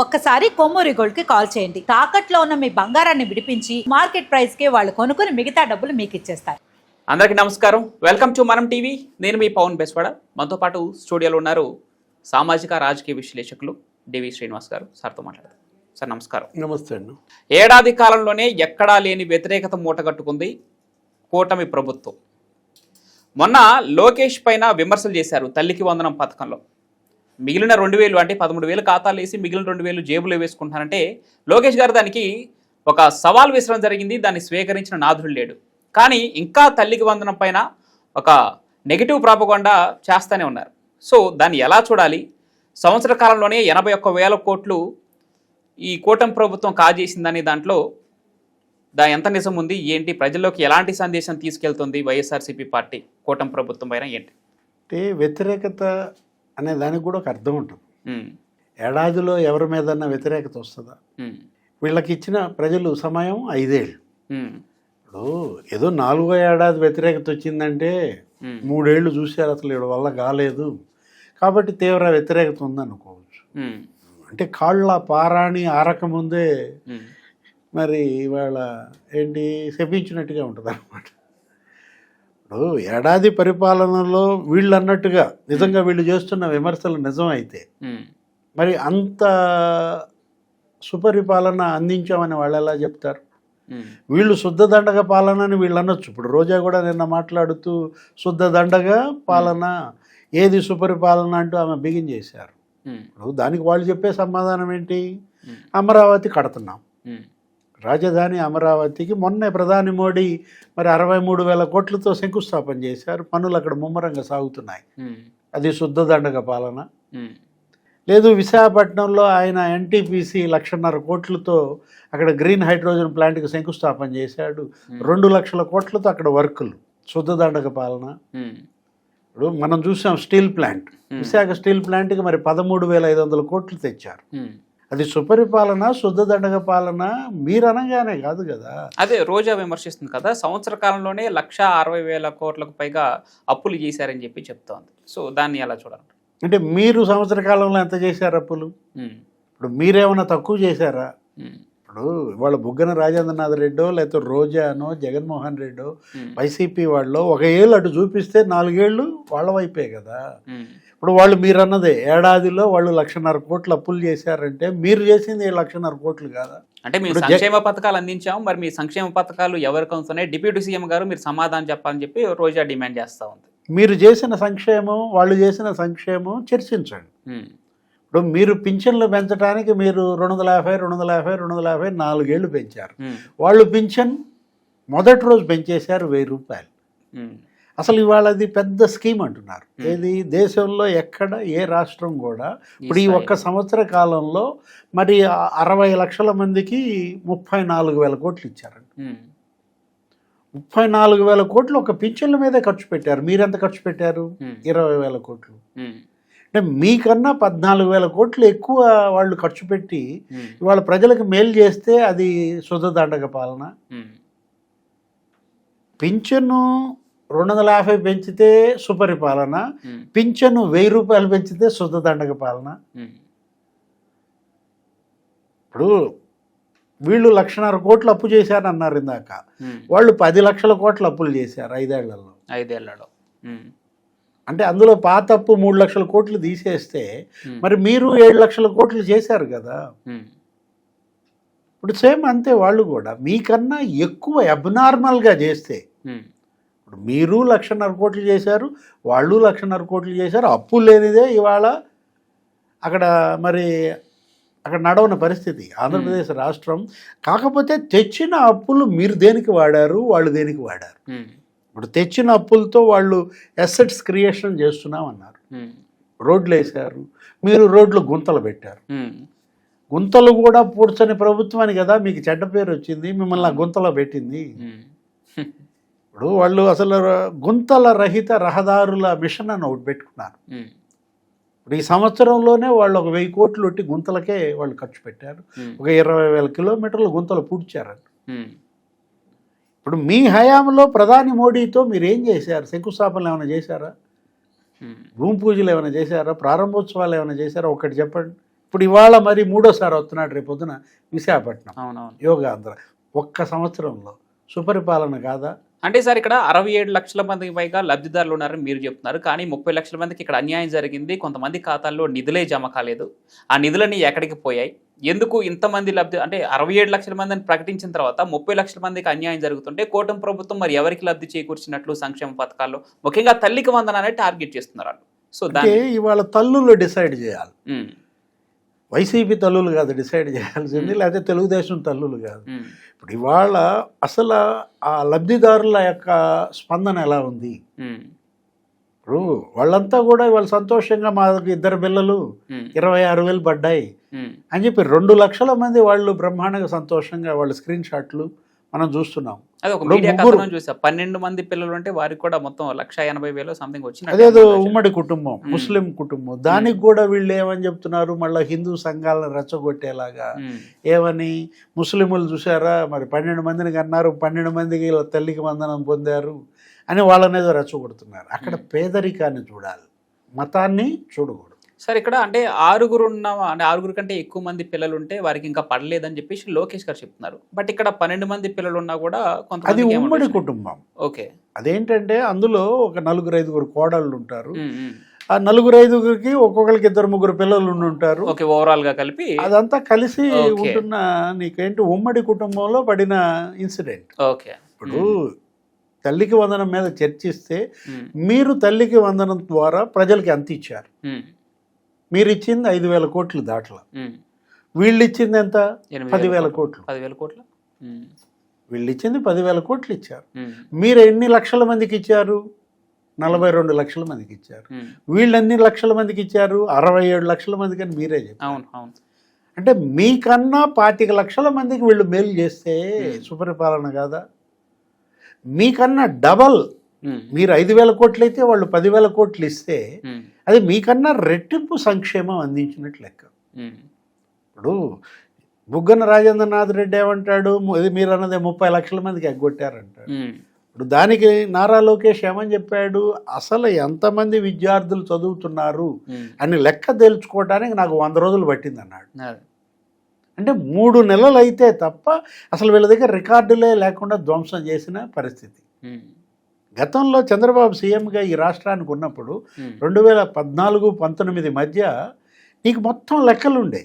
ఒక్కసారి కొమ్మూరి గోల్డ్కి కాల్ చేయండి. తాకట్లో ఉన్న మీ బంగారాన్ని విడిపించి మార్కెట్ ప్రైస్కి వాళ్ళు కొనుక్కుని మిగతా డబ్బులు మీకు ఇచ్చేస్తారు. అందరికీ నమస్కారం. Welcome to Manam TV. నేను మీ పవన్ బెస్వాడ. మనతో పాటు స్టూడియోలో ఉన్నారు సామాజిక రాజకీయ విశ్లేషకులు డివి శ్రీనివాస్ గారు సార్తో మాట్లాడతారు సార్ నమస్కారం. నమస్తే అండి. ఏడాది కాలంలోనే ఎక్కడా లేని వ్యతిరేకత మూటగట్టుకుంది కూటమి ప్రభుత్వం. మొన్న లోకేష్ పైన విమర్శలు చేశారు తల్లికి వందనం పథకంలో. మిగిలిన రెండు వేలు అంటే పదమూడు వేలు ఖాతాలు వేసి మిగిలిన రెండు వేలు జేబులో వేసుకుంటానంటే లోకేష్ గారు దానికి ఒక సవాల్ విసరడం జరిగింది దాన్ని స్వీకరించిన నాథుడు లేడు. కానీ ఇంకా తల్లికి వందనం పైన ఒక నెగిటివ్ ప్రాపగొండ చేస్తూనే ఉన్నారు. సో దాన్ని ఎలా చూడాలి? సంవత్సర కాలంలోనే ఎనభై ఒక్క వేల కోట్లు ఈ కూటమి ప్రభుత్వం కాజేసిందనే దాంట్లో దా ఎంత నిజం ఉంది ఏంటి? ప్రజల్లోకి ఎలాంటి సందేశం తీసుకెళ్తుంది వైఎస్ఆర్సీపీ పార్టీ కూటమి ప్రభుత్వం పైన ఏంటి? అంటే వ్యతిరేకత అనే దానికి కూడా ఒక అర్థం ఉంటుంది. ఏడాదిలో ఎవరి మీదన్నా వ్యతిరేకత వస్తుందా? వీళ్ళకి ఇచ్చిన ప్రజలు సమయం ఐదేళ్ళు. ఇప్పుడు ఏదో నాలుగో ఏడాది వ్యతిరేకత వచ్చిందంటే ఉమ్, మూడేళ్ళు చూశారు అసలు వీళ్ళ వల్ల కాలేదు. కాబట్టి తీవ్ర వ్యతిరేకత ఉందనుకోవచ్చు. అంటే కాళ్ళ పారాణి ఆరకముందే మరి ఇవాళ ఏంటి? శపించినట్టుగా ఉంటుంది అనమాట ఇప్పుడు ఏడాది పరిపాలనలో వీళ్ళు అన్నట్టుగా నిజంగా వీళ్ళు చేస్తున్న విమర్శలు నిజం అయితే ఉమ్, మరి అంత సుపరిపాలన అందించామని వాళ్ళు ఎలా చెప్తారు? వీళ్ళు శుద్ధ దండగ పాలన అని వీళ్ళు అనొచ్చు. ఇప్పుడు రోజా కూడా నిన్న మాట్లాడుతూ శుద్ధ దండగ పాలన ఏది సుపరిపాలన అంటూ ఆమె బిగిన్ చేశారు. ఇప్పుడు దానికి వాళ్ళు చెప్పే సమాధానం ఏంటి? అమరావతి కడుతున్నాం. రాజధాని అమరావతికి మొన్నే ప్రధాని మోడీ మరి అరవై మూడు వేల కోట్లతో శంకుస్థాపన చేశారు. పనులు అక్కడ ముమ్మరంగా సాగుతున్నాయి. అది శుద్ధ దండగ పాలన. లేదు విశాఖపట్నంలో ఆయన ఎన్టీపీసీ లక్షన్నర కోట్లతో అక్కడ గ్రీన్ హైడ్రోజన్ ప్లాంట్కి శంకుస్థాపన చేశాడు. రెండు లక్షల కోట్లతో అక్కడ వర్కులు. శుద్ధ దండగ పాలన. ఇప్పుడు మనం చూసాం స్టీల్ ప్లాంట్. విశాఖ స్టీల్ ప్లాంట్కి మరి పదమూడు వేల ఐదు వందల కోట్లు తెచ్చారు. అది సుపరిపాలన శుద్ధ దండగ పాలన మీరు అనగానే కాదు కదా. అదే రోజా విమర్శిస్తుంది కదా సంవత్సర కాలంలోనే లక్ష అరవై వేల కోట్లకు పైగా అప్పులు చేశారని చెప్పి చెప్తోంది. సో దాన్ని ఎలా చూడాలి అంటే మీరు సంవత్సర కాలంలో ఎంత చేశారు అప్పులు? ఇప్పుడు మీరేమైనా తక్కువ చేశారా? ఇప్పుడు ఇవాళ బుగ్గన రాజేంద్రనాథ్ రెడ్డో లేకపోతే రోజానో జగన్మోహన్ రెడ్డో వైసీపీ వాళ్ళు ఒక ఏళ్ళు అటు చూపిస్తే నాలుగేళ్ళు వాళ్ళ వైపే కదా. ఇప్పుడు వాళ్ళు మీరు అన్నదే ఏడాదిలో వాళ్ళు లక్షన్నర కోట్లు అప్పులు చేశారంటే మీరు చేసింది లక్షన్నర కోట్లు కాదా? అంటే జ- సంక్షేమ పథకాలు అందించాం మరి మీ సంక్షేమ పథకాలు ఎవరికి అందుతున్నాయి డిప్యూటీ సీఎం గారు మీరు సమాధానం చెప్పాలని చెప్పి రోజా డిమాండ్ చేస్తా ఉంది. మీరు చేసిన సంక్షేమం వాళ్ళు చేసిన సంక్షేమం చర్చించండి. ఇప్పుడు మీరు పింఛన్లు పెంచడానికి మీరు రెండు వందల యాభై రెండు వందల యాభై రెండు వందల యాభై నాలుగేళ్ళు పెంచారు. వాళ్ళు పింఛన్ మొదటి రోజు పెంచేశారు వెయ్యి రూపాయలు. అసలు ఇవాళ అది పెద్ద స్కీమ్ అంటున్నారు. ఏది? దేశంలో ఎక్కడ ఏ రాష్ట్రం కూడా ఇప్పుడు ఈ ఒక్క సంవత్సర కాలంలో మరి అరవై లక్షల మందికి ముప్పై నాలుగు వేల కోట్లు ఇచ్చారండి ముప్పై నాలుగు వేల కోట్లు ఒక పింఛన్ల మీదే ఖర్చు పెట్టారు. మీరెంత ఖర్చు పెట్టారు? ఇరవై వేల కోట్లు. అంటే మీకన్నా పద్నాలుగు వేల కోట్లు ఎక్కువ వాళ్ళు ఖర్చు పెట్టి ఇవాళ ప్రజలకు మేలు చేస్తే అది శుద్ధ పాలన. పింఛను రెండు వందల యాభై పెంచితే సుపరిపాలన పింఛను వెయ్యి రూపాయలు పెంచితే శుద్ధ దండగ పాలన ఇప్పుడు వీళ్ళు లక్షన్నర కోట్లు అప్పు చేశారన్నారు ఇందాక. వాళ్ళు పది లక్షల కోట్లు అప్పులు చేశారు ఐదేళ్ళలో. ఐదేళ్ళలో. అంటే అందులో పాత అప్పు మూడు లక్షల కోట్లు తీసేస్తే మరి మీరు ఏడు లక్షల కోట్లు చేశారు కదా. ఇప్పుడు సేమ్ అంతే వాళ్ళు కూడా. మీకన్నా ఎక్కువ అబ్నార్మల్గా చేస్తే ఇప్పుడు మీరు లక్షన్నర కోట్లు చేశారు వాళ్ళు లక్షన్నర కోట్లు చేశారు అప్పు లేనిదే ఇవాళ అక్కడ మరి అక్కడ నడవని పరిస్థితి. ఆంధ్రప్రదేశ్ రాష్ట్రం కాకపోతే తెచ్చిన అప్పులు మీరు దేనికి వాడారు? వాళ్ళు దేనికి వాడారు? ఇప్పుడు తెచ్చిన అప్పులతో వాళ్ళు ఎసెట్స్ క్రియేషన్ చేస్తున్నామన్నారు. రోడ్లు వేశారు మీరు రోడ్లు గుంతలు పెట్టారు. గుంతలు కూడా పూడ్చని ప్రభుత్వానికి కదా మీకు చెడ్డ పేరు వచ్చింది మిమ్మల్ని ఆ గుంతలో పెట్టింది. ఇప్పుడు వాళ్ళు అసలు గుంతల రహిత రహదారుల మిషన్ అని ఒకటి పెట్టుకున్నారు. ఇప్పుడు ఈ సంవత్సరంలోనే వాళ్ళు ఒక వెయ్యి కోట్లు ఒట్టి గుంతలకే వాళ్ళు ఖర్చు పెట్టారు. ఒక ఇరవై వేల కిలోమీటర్లు గుంతలు పూడ్చారంట. ఇప్పుడు మీ హయాంలో ప్రధాని మోడీతో మీరు ఏం చేశారు? శంకుస్థాపనలు ఏమైనా చేశారా? భూమి పూజలు ఏమైనా చేశారా? ప్రారంభోత్సవాలు ఏమైనా చేశారా? ఒకటి చెప్పండి. ఇప్పుడు ఇవాళ మరి మూడోసారి వస్తున్నాడు రేపు పొద్దున విశాఖపట్నం. యోగాంధ్ర. ఒక్క సంవత్సరంలో. సుపరిపాలన కాదా? అంటే సార్ ఇక్కడ అరవై ఏడు లక్షల మందికి పైగా లబ్ధిదారులు ఉన్నారని మీరు చెప్తున్నారు. కానీ ముప్పై లక్షల మందికి ఇక్కడ అన్యాయం జరిగింది. కొంతమంది ఖాతాల్లో నిధులే జమ కాలేదు. ఆ నిధులన్నీ ఎక్కడికి పోయాయి? ఎందుకు ఇంతమంది లబ్ధి అంటే అరవై ఏడు లక్షల మందిని ప్రకటించిన తర్వాత ముప్పై లక్షల మందికి అన్యాయం జరుగుతుంటే కూటమి ప్రభుత్వం మరి ఎవరికి లబ్ధి చేకూర్చినట్లు సంక్షేమ పథకాల్లో ముఖ్యంగా తల్లికి వందనాన్ని టార్గెట్ చేస్తున్నారు సో దాన్ని ఇవాళ తల్లులు డిసైడ్ చేయాలి. వైసీపీ తల్లులు కాదు డిసైడ్ చేయాల్సింది. లేకపోతే తెలుగుదేశం తల్లులు కాదు. ఇప్పుడు ఇవాళ అసలు ఆ లబ్ధిదారుల యొక్క స్పందన ఎలా ఉంది? ఇప్పుడు వాళ్ళంతా కూడా ఇవాళ సంతోషంగా మాకు ఇద్దరు పిల్లలు ఇరవై ఆరు వేలు పడ్డాయి. అని చెప్పి రెండు లక్షల మంది వాళ్ళు బ్రహ్మాండంగా సంతోషంగా వాళ్ళ స్క్రీన్ షాట్లు మనం చూస్తున్నాం. పన్నెండు మంది పిల్లలు ఉంటే వారికి కూడా మొత్తం లక్ష ఎనభై వేలు సంథింగ్ వచ్చిన అదేదో ఉమ్మడి కుటుంబం. ముస్లిం కుటుంబం. దానికి కూడా వీళ్ళు ఏమని చెప్తున్నారు? మళ్ళీ హిందూ సంఘాలను రెచ్చగొట్టేలాగా. ఏమని? ముస్లింలు చూసారా మరి పన్నెండు మందిని కన్నారు. పన్నెండు మందికి తల్లికి వందనం పొందారు అని వాళ్ళని ఏదో రెచ్చగొడుతున్నారు. అక్కడ. పేదరికాన్ని చూడాలి. మతాన్ని చూడకూడదు. సార్ ఇక్కడ అంటే ఆరుగురు ఉన్న అంటే ఆరుగురు కంటే ఎక్కువ మంది పిల్లలు ఉంటే వారికి ఇంకా పడలేదని చెప్పేసి లోకేష్ గారు చెప్తున్నారు. బట్ ఇక్కడ పన్నెండు మంది పిల్లలు ఉన్నా కూడా అది కొంతమంది ఉమ్మడి కుటుంబం. ఓకే. అదేంటంటే అందులో ఒక నలుగురు ఐదుగురు కోడళ్ళు ఉంటారు. ఆ నలుగురు ఐదుగురికి ఒక్కొక్కరికి ఇద్దరు ముగ్గురు పిల్లలు ఉంటారు ఓకే ఓవరాల్గా కలిపి అదంతా కలిసి. ఉంటున్న నీకేంటి ఉమ్మడి కుటుంబంలో పడిన ఇన్సిడెంట్. ఓకే. ఇప్పుడు తల్లికి వందనం మీద చర్చిస్తే మీరు తల్లికి వందనం ద్వారా ప్రజలకి ఎంత ఇచ్చారు మీరు ఇచ్చింది ఐదు వేల కోట్లు దాట్ల. వీళ్ళు ఇచ్చింది ఎంత? పదివేల వేల కోట్లు. పదివేల కోట్ల? వీళ్ళు ఇచ్చింది పదివేల కోట్లు ఇచ్చారు. మీరు ఎన్ని లక్షల మందికి ఇచ్చారు? నలభై రెండు లక్షల మందికి ఇచ్చారు. వీళ్ళు ఎన్ని లక్షల మందికి ఇచ్చారు? అరవై ఏడు లక్షల మందికి అని మీరే చెప్పారు. అంటే మీకన్నా పాతిక లక్షల మందికి వీళ్ళు మేలు చేస్తే. సుపరిపాలన కాదా? మీకన్నా డబల్ మీరు ఐదు వేల కోట్లు అయితే వాళ్ళు పదివేల కోట్లు ఇస్తే అది మీకన్నా రెట్టింపు సంక్షేమం అందించినట్లు లెక్క. ఇప్పుడు బుగ్గన రాజేంద్రనాథ్ రెడ్డి ఏమంటాడు? ఇది మీరు అన్నదే ముప్పై లక్షల మందికి ఎగ్గొట్టారంటాడు. ఇప్పుడు దానికి నారా లోకేష్ ఏమని చెప్పాడు? అసలు ఎంతమంది విద్యార్థులు చదువుతున్నారు. అని లెక్క తేల్చుకోవడానికి నాకు వంద రోజులు పట్టింది అన్నాడు. అంటే మూడు నెలలు అయితే తప్ప అసలు వీళ్ళ దగ్గర రికార్డులే లేకుండా ధ్వంసం చేసిన పరిస్థితి. గతంలో చంద్రబాబు సీఎంగా ఈ రాష్ట్రానికి ఉన్నప్పుడు రెండు వేల పద్నాలుగు పంతొమ్మిది మధ్య నీకు మొత్తం లెక్కలు ఉండే.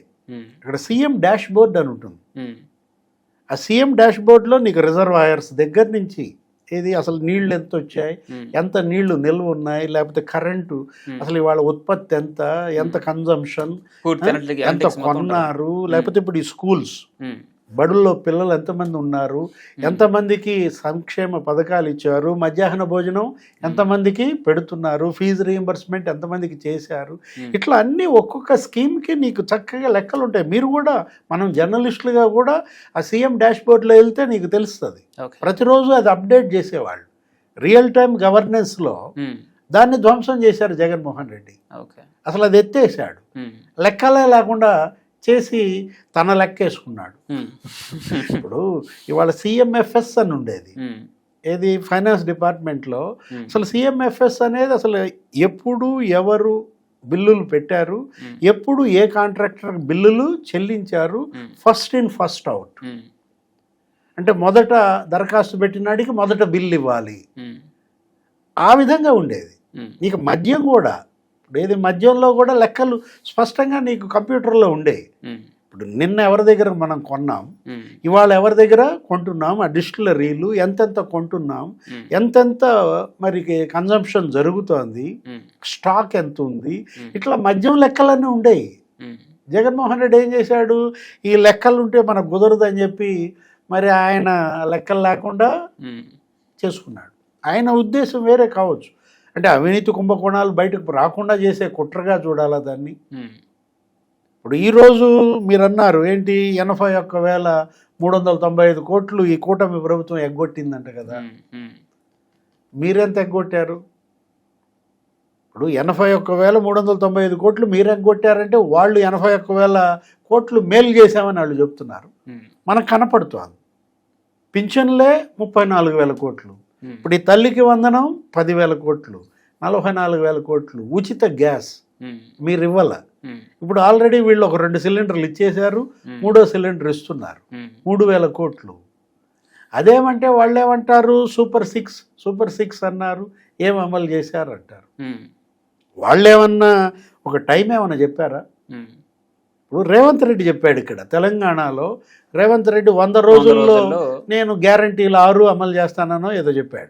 ఇక్కడ సీఎం డాష్ బోర్డ్ అని ఉంటుంది. ఆ సీఎం డాష్ బోర్డ్లో నీకు రిజర్వాయర్స్ దగ్గర నుంచి ఏది అసలు నీళ్ళు ఎంత వచ్చాయి ఎంత నీళ్ళు నిల్వ ఉన్నాయి లేకపోతే కరెంటు. అసలు ఇవాళ ఉత్పత్తి ఎంత ఎంత కన్జంప్షన్ ఎంత. కొన్నారు లేకపోతే ఇప్పుడు ఈ స్కూల్స్ బడుల్లో పిల్లలు ఎంతమంది ఉన్నారు? ఎంతమందికి సంక్షేమ పథకాలు ఇచ్చారు? మధ్యాహ్న భోజనం ఎంతమందికి పెడుతున్నారు? ఫీజు రీయింబర్స్మెంట్ ఎంతమందికి చేశారు. ఇట్లా అన్ని ఒక్కొక్క స్కీమ్కి నీకు చక్కగా లెక్కలు ఉంటాయి. మీరు కూడా మనం జర్నలిస్టులుగా కూడా ఆ సీఎం డాష్ బోర్డ్లో వెళ్తే నీకు తెలుస్తుంది. ప్రతిరోజు అది అప్డేట్ చేసేవాళ్ళు. రియల్ టైం గవర్నెన్స్లో దాన్ని ధ్వంసం చేశారు జగన్మోహన్ రెడ్డి. ఓకే. అసలు అది ఎత్తేసాడు లెక్కలే లేకుండా చేసి తన లెక్కేసుకున్నాడు. ఇప్పుడు ఇవాళ సిఎంఎఫ్ఎస్ అని ఉండేది. ఏది? ఫైనాన్స్ డిపార్ట్మెంట్లో. అసలు సిఎంఎఫ్ఎస్ అనేది అసలు ఎప్పుడు ఎవరు బిల్లులు పెట్టారు? ఎప్పుడు ఏ కాంట్రాక్టర్ బిల్లులు చెల్లించారు? First in first out. అంటే మొదట దరఖాస్తు పెట్టినాడికి మొదట బిల్లు ఇవ్వాలి. ఆ విధంగా ఉండేది. నీకు మద్యం కూడా ఇప్పుడు ఏది మద్యంలో కూడా లెక్కలు స్పష్టంగా నీకు కంప్యూటర్లో ఉమ్, ఇప్పుడు నిన్న ఎవరి దగ్గర మనం కొన్నాం? ఇవాళ ఎవరి దగ్గర కొంటున్నాం? ఆ డిస్టిలరీలు ఎంతెంత కొంటున్నాం? ఎంతెంత మరి కన్జంప్షన్ జరుగుతోంది? స్టాక్ ఎంత ఉంది? ఇట్లా మద్యం లెక్కలన్నీ ఉండేవి జగన్మోహన్ రెడ్డి ఏం చేశాడు? ఈ లెక్కలు ఉంటే మనకు కుదరదు అని చెప్పి మరి ఆయన లెక్కలు లేకుండా చేసుకున్నాడు. ఆయన ఉద్దేశం వేరే కావచ్చు. అంటే అవినీతి కుంభకోణాలు బయటకు రాకుండా చేసే కుట్రగా చూడాలా దాన్ని? ఇప్పుడు ఈరోజు మీరు అన్నారు ఏంటి ఎనభై ఒక్క వేల మూడు వందల తొంభై ఐదు కోట్లు ఈ కూటమి ప్రభుత్వం ఎగ్గొట్టిందంట కదా. మీరెంత ఎగ్గొట్టారు? ఇప్పుడు ఎనభై ఒక్క వేల మూడు వందల తొంభై ఐదు కోట్లు మీరు ఎగ్గొట్టారంటే వాళ్ళు ఎనభై ఒక్క వేల కోట్లు మేలు చేశామని వాళ్ళు చెప్తున్నారు. మనకు కనపడుతోంది. పింఛన్లే ముప్పై నాలుగు వేల కోట్లు. ఇప్పుడు ఈ తల్లికి వందనం పదివేల కోట్లు నలభై నాలుగు వేల కోట్లు ఉచిత గ్యాస్ ఉమ్, మీరు ఇవ్వాల ఉమ్, ఇప్పుడు ఆల్రెడీ వీళ్ళు ఒక రెండు సిలిండర్లు ఇచ్చేశారు మూడో సిలిండర్ ఇస్తున్నారు. మూడు వేల కోట్లు. అదేమంటే వాళ్ళు ఏమంటారు సూపర్ సిక్స్ సూపర్ సిక్స్ అన్నారు ఏం అమలు చేశారు అంటారు ఉమ్, వాళ్ళు ఏమన్నా ఒక టైం ఏమన్నా చెప్పారా. ఇప్పుడు రేవంత్ రెడ్డి చెప్పాడు ఇక్కడ తెలంగాణలో రేవంత్ రెడ్డి వంద రోజుల్లో, నేను గ్యారంటీలు ఆరు అమలు చేస్తానో ఏదో చెప్పాడు.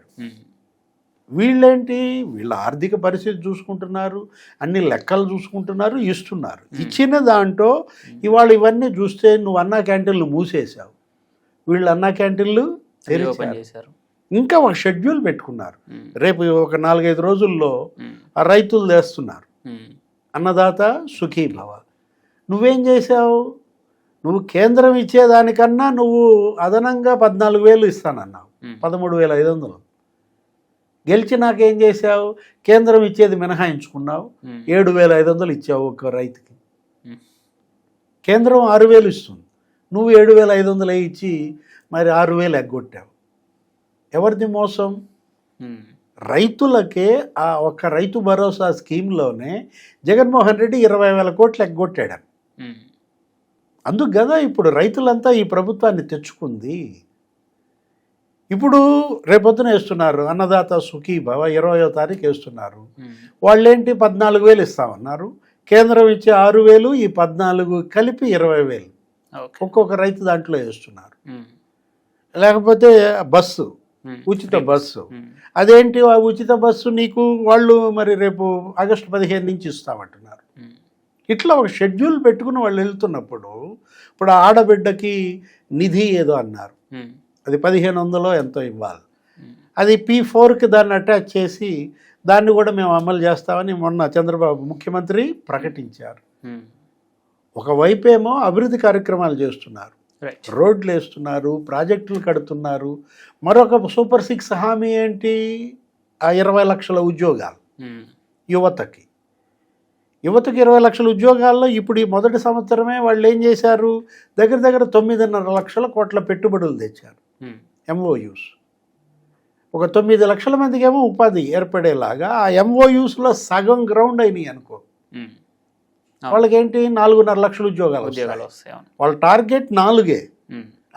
వీళ్ళేంటి? వీళ్ళ ఆర్థిక పరిస్థితి చూసుకుంటున్నారు అన్ని లెక్కలు చూసుకుంటున్నారు ఇస్తున్నారు. ఇచ్చిన దాంట్లో ఇవాళ ఇవన్నీ చూస్తే నువ్వు అన్నా క్యాంటీన్లు మూసేశావు. వీళ్ళు అన్నా క్యాంటీన్లు చేశారు. ఇంకా ఒక షెడ్యూల్ పెట్టుకున్నారు. రేపు ఒక నాలుగైదు రోజుల్లో ఆ రైతులు తెస్తున్నారు. అన్నదాత సుఖీ భవ నువ్వేం చేశావు? నువ్వు కేంద్రం ఇచ్చేదానికన్నా నువ్వు అదనంగా పద్నాలుగు వేలు ఇస్తానన్నావు. పదమూడు వేల ఐదు వందలు. గెలిచినాక ఏం చేశావు? కేంద్రం ఇచ్చేది మినహాయించుకున్నావు. ఏడు వేల ఐదు వందలు ఇచ్చావు ఒక రైతుకి. కేంద్రం ఆరు వేలు ఇస్తుంది. నువ్వు ఏడు వేల ఐదు వందలు ఇచ్చి మరి ఆరు వేలు ఎగ్గొట్టావు. ఎవరిది మోసం? రైతులకే ఆ ఒక్క రైతు భరోసా స్కీమ్లోనే జగన్మోహన్ రెడ్డి ఇరవై వేల కోట్లు ఎగ్గొట్టాడు అందుకు కదా ఇప్పుడు రైతులంతా ఈ ప్రభుత్వాన్ని తెచ్చుకుంది. ఇప్పుడు రేపొద్దున వేస్తున్నారు అన్నదాత సుఖీ భవ ఇరవయో తారీఖు వేస్తున్నారు. వాళ్ళేంటి పద్నాలుగు వేలు ఇస్తామన్నారు కేంద్రం ఇచ్చే ఆరు వేలు ఈ పద్నాలుగు కలిపి ఇరవై వేలు. ఒక్కొక్క రైతు దాంట్లో వేస్తున్నారు. లేకపోతే బస్సు ఉచిత బస్సు. అదేంటి ఆ ఉచిత బస్సు నీకు వాళ్ళు మరి రేపు ఆగస్టు పదిహేను నుంచి ఇస్తామంటున్నారు. ఇట్లా ఒక షెడ్యూల్ పెట్టుకుని వాళ్ళు వెళ్తున్నప్పుడు ఇప్పుడు ఆడబిడ్డకి నిధి ఏదో అన్నారు. అది పదిహేను వందలో ఎంతో ఇవ్వాలి. అది పీ ఫోర్కి దాన్ని అటాచ్ చేసి దాన్ని కూడా మేము అమలు చేస్తామని మొన్న చంద్రబాబు ముఖ్యమంత్రి ప్రకటించారు. ఉమ్, ఒకవైపు ఏమో అభివృద్ధి కార్యక్రమాలు చేస్తున్నారు. రోడ్లు వేస్తున్నారు ప్రాజెక్టులు కడుతున్నారు. మరొక సూపర్ సిక్స్ హామీ ఏంటి? ఆ ఇరవై లక్షల ఉద్యోగాలు యువతకి. యువతకి ఇరవై లక్షల ఉద్యోగాల్లో ఇప్పుడు ఈ మొదటి సంవత్సరమే వాళ్ళు ఏం చేశారు? దగ్గర దగ్గర తొమ్మిదిన్నర లక్షల కోట్ల పెట్టుబడులు తెచ్చారు. ఎంఓయూస్ ఒక తొమ్మిది లక్షల మందికి ఏమో ఉపాధి ఏర్పడేలాగా ఆ ఎంఓయూస్లో సగం గ్రౌండ్ అయినాయి అనుకో. ఉమ్. వాళ్ళకి ఏంటి నాలుగున్నర లక్షల ఉద్యోగాలు ఉద్యోగాలు వాళ్ళ టార్గెట్ నాలుగే.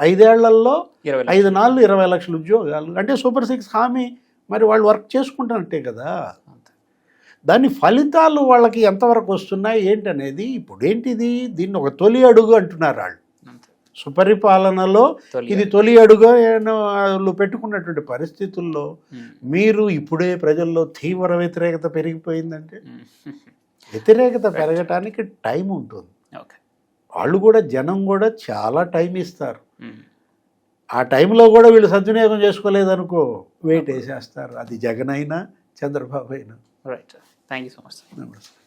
ఐదేళ్ళలో. ఐదు నాలుగు ఇరవై లక్షల ఉద్యోగాలు. అంటే సూపర్ సిక్స్ హామీ. మరి వాళ్ళు వర్క్ చేసుకుంటున్నట్టే కదా. దాని ఫలితాలు వాళ్ళకి ఎంతవరకు వస్తున్నాయి ఏంటనేది ఇప్పుడు ఏంటిది దీన్ని ఒక తొలి అడుగు అంటున్నారు వాళ్ళు. సుపరిపాలనలో ఇది తొలి అడుగు పెట్టుకున్నటువంటి పరిస్థితుల్లో మీరు ఇప్పుడే ప్రజల్లో తీవ్ర వ్యతిరేకత పెరిగిపోయిందంటే? వ్యతిరేకత పెరగటానికి టైం ఉంటుంది. ఓకే. వాళ్ళు కూడా జనం కూడా చాలా టైం ఇస్తారు. ఆ టైంలో కూడా వీళ్ళు సద్వినియోగం చేసుకోలేదనుకో వెయిట్ వేసేస్తారు అది జగన్ అయినా చంద్రబాబు అయినా. Right thank you so much నమస్తే